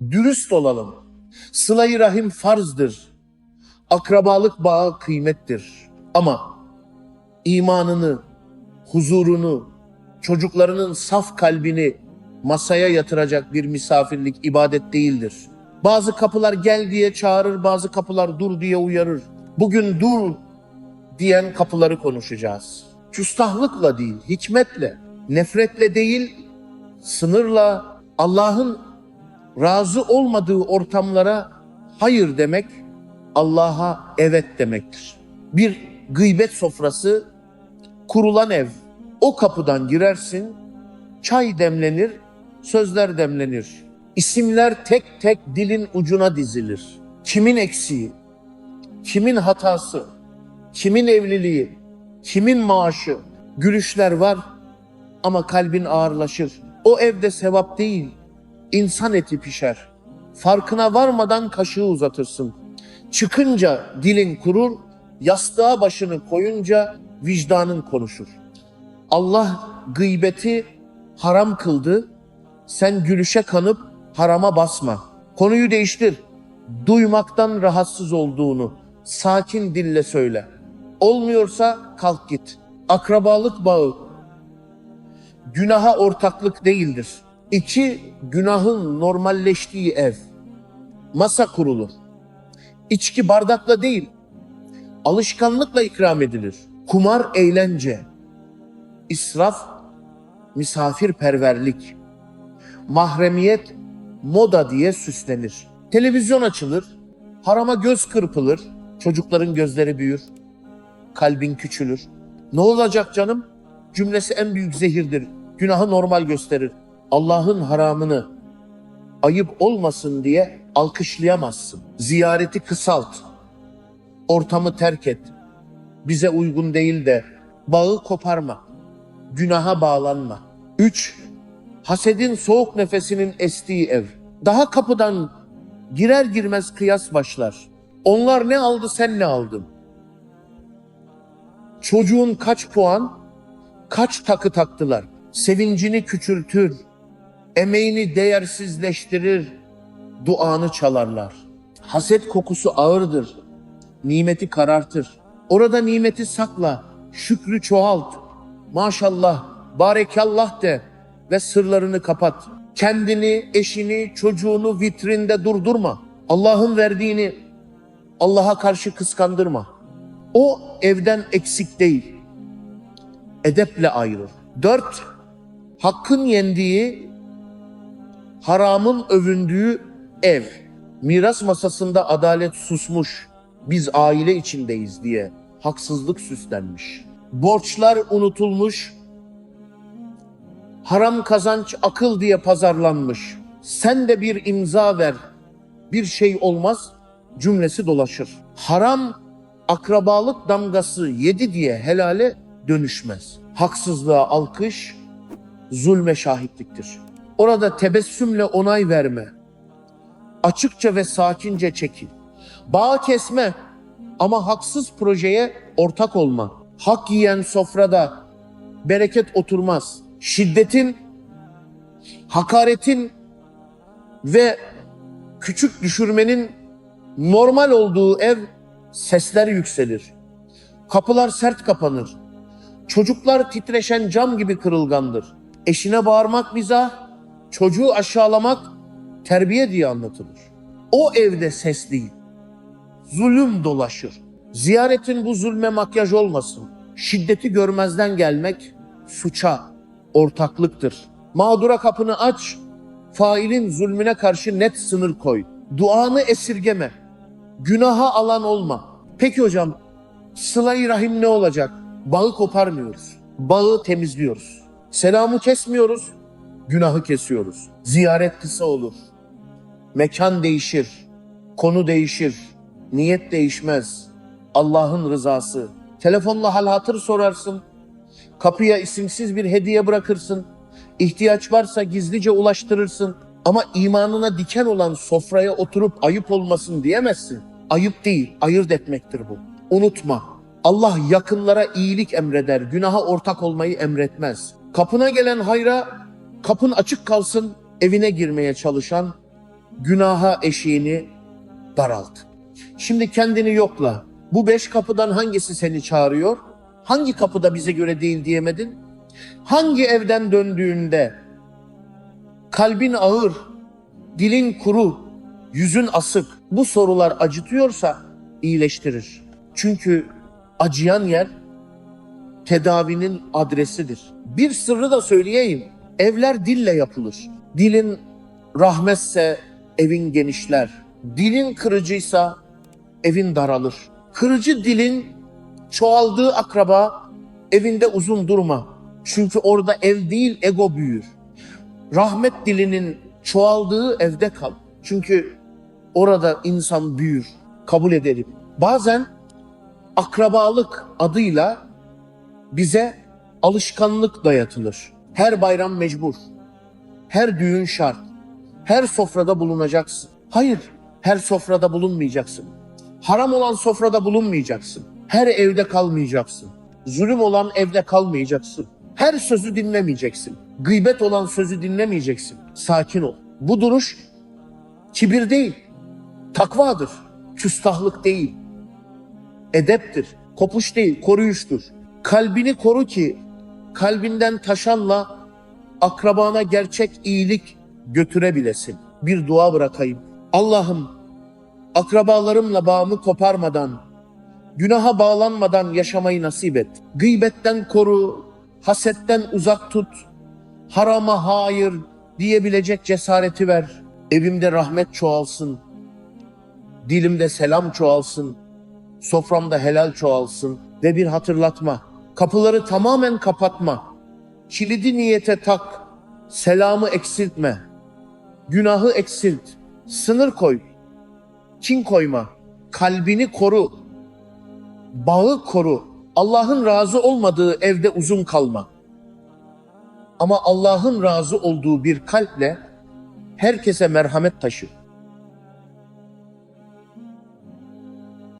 Dürüst olalım. Sıla-i rahim farzdır. Akrabalık bağı kıymettir. Ama imanını, huzurunu, çocuklarının saf kalbini masaya yatıracak bir misafirlik ibadet değildir. Bazı kapılar gel diye çağırır, bazı kapılar dur diye uyarır. Bugün dur diyen kapıları konuşacağız. Küstahlıkla değil, hikmetle, nefretle değil, sınırla Allah'ın razı olmadığı ortamlara hayır demek, Allah'a evet demektir. Bir gıybet sofrası, kurulan ev. O kapıdan girersin, çay demlenir, sözler demlenir. İsimler tek tek dilin ucuna dizilir. Kimin eksiği, kimin hatası, kimin evliliği, kimin maaşı, gülüşler var ama kalbin ağırlaşır. O evde sevap değil, insan eti pişer. Farkına varmadan kaşığı uzatırsın. Çıkınca dilin kurur, yastığa başını koyunca vicdanın konuşur. Allah gıybeti haram kıldı. Sen gülüşe kanıp harama basma. Konuyu değiştir. Duymaktan rahatsız olduğunu sakin dille söyle. Olmuyorsa kalk git. Akrabalık bağı günaha ortaklık değildir. İki, günahın normalleştiği ev. Masa kurulur. İçki bardakla değil, alışkanlıkla ikram edilir. Kumar eğlence, israf misafirperverlik, mahremiyet moda diye süslenir. Televizyon açılır, harama göz kırpılır, çocukların gözleri büyür, kalbin küçülür. Ne olacak canım? Cümlesi en büyük zehirdir. Günahı normal gösterir. Allah'ın haramını ayıp olmasın diye alkışlayamazsın. Ziyareti kısalt. Ortamı terk et. Bize uygun değil de bağı koparma. Günaha bağlanma. 3. Hasedin soğuk nefesinin estiği ev. Daha kapıdan girer girmez kıyas başlar. Onlar ne aldı sen ne aldın? Çocuğun kaç puan, kaç takı taktılar? Sevincini küçültür, emeğini değersizleştirir, duanı çalarlar. Haset kokusu ağırdır, nimeti karartır. Orada nimeti sakla, şükrü çoğalt. Maşallah, barekallah de ve sırlarını kapat. Kendini, eşini, çocuğunu vitrinde durdurma. Allah'ın verdiğini Allah'a karşı kıskandırma. O evden eksik değil. Edeple ayrıl. Dört, hakkın yendiği, haramın övündüğü ev. Miras masasında adalet susmuş. Biz aile içindeyiz diye haksızlık süslenmiş. Borçlar unutulmuş. Haram kazanç akıl diye pazarlanmış. Sen de bir imza ver. Bir şey olmaz cümlesi dolaşır. Haram akrabalık damgası yedi diye helale dönüşmez. Haksızlığa alkış, zulme şahitliktir. Orada tebessümle onay verme. Açıkça ve sakince çekil. Bağ kesme ama haksız projeye ortak olma. Hak yiyen sofrada bereket oturmaz. Şiddetin, hakaretin ve küçük düşürmenin normal olduğu ev sesler yükselir. Kapılar sert kapanır. Çocuklar titreşen cam gibi kırılgandır. Eşine bağırmak mizah, çocuğu aşağılamak terbiye diye anlatılır. O evde ses değil, zulüm dolaşır. Ziyaretin bu zulme makyaj olmasın. Şiddeti görmezden gelmek suça ortaklıktır. Mağdura kapını aç, failin zulmüne karşı net sınır koy. Duanı esirgeme. Günaha alan olma. Peki hocam, sıla-i rahim ne olacak? Bağı koparmıyoruz. Bağı temizliyoruz. Selamı kesmiyoruz, günahı kesiyoruz. Ziyaret kısa olur. Mekan değişir, konu değişir, niyet değişmez. Allah'ın rızası. Telefonla hal hatır sorarsın. Kapıya isimsiz bir hediye bırakırsın. İhtiyaç varsa gizlice ulaştırırsın. Ama imanına diken olan sofraya oturup ayıp olmasın diyemezsin. Ayıp değil, ayırt etmektir bu. Unutma. Allah yakınlara iyilik emreder, günaha ortak olmayı emretmez. Kapına gelen hayra kapın açık kalsın, evine girmeye çalışan günaha eşiğini daralt. Şimdi kendini yokla. Bu beş kapıdan hangisi seni çağırıyor? Hangi kapıda bize göre değil diyemedin? Hangi evden döndüğünde kalbin ağır, dilin kuru, yüzün asık bu sorular acıtıyorsa iyileştirir. Çünkü acıyan yer tedavinin adresidir. Bir sırrı da söyleyeyim. Evler dille yapılır. Dilin rahmetse evin genişler. Dilin kırıcıysa evin daralır. Kırıcı dilin çoğaldığı akraba evinde uzun durma. Çünkü orada ev değil ego büyür. Rahmet dilinin çoğaldığı evde kal. Çünkü orada insan büyür. Kabul ederim. Bazen akrabalık adıyla bize alışkanlık dayatılır. Her bayram mecbur. Her düğün şart. Her sofrada bulunacaksın. Hayır, her sofrada bulunmayacaksın. Haram olan sofrada bulunmayacaksın. Her evde kalmayacaksın. Zulüm olan evde kalmayacaksın. Her sözü dinlemeyeceksin. Gıybet olan sözü dinlemeyeceksin. Sakin ol. Bu duruş kibir değil, takvadır. Küstahlık değil, edeptir. Kopuş değil, koruyuştur. Kalbini koru ki kalbinden taşanla akrabana gerçek iyilik götürebilesin. Bir dua bırakayım. Allah'ım akrabalarımla bağımı koparmadan, günaha bağlanmadan yaşamayı nasip et. Gıybetten koru, hasetten uzak tut, harama hayır diyebilecek cesareti ver. Evimde rahmet çoğalsın, dilimde selam çoğalsın, soframda helal çoğalsın ve bir hatırlatma. Kapıları tamamen kapatma. Kilidi niyete tak. Selamı eksiltme. Günahı eksilt. Sınır koy. Kin koyma. Kalbini koru. Bağı koru. Allah'ın razı olmadığı evde uzun kalma. Ama Allah'ın razı olduğu bir kalple herkese merhamet taşı.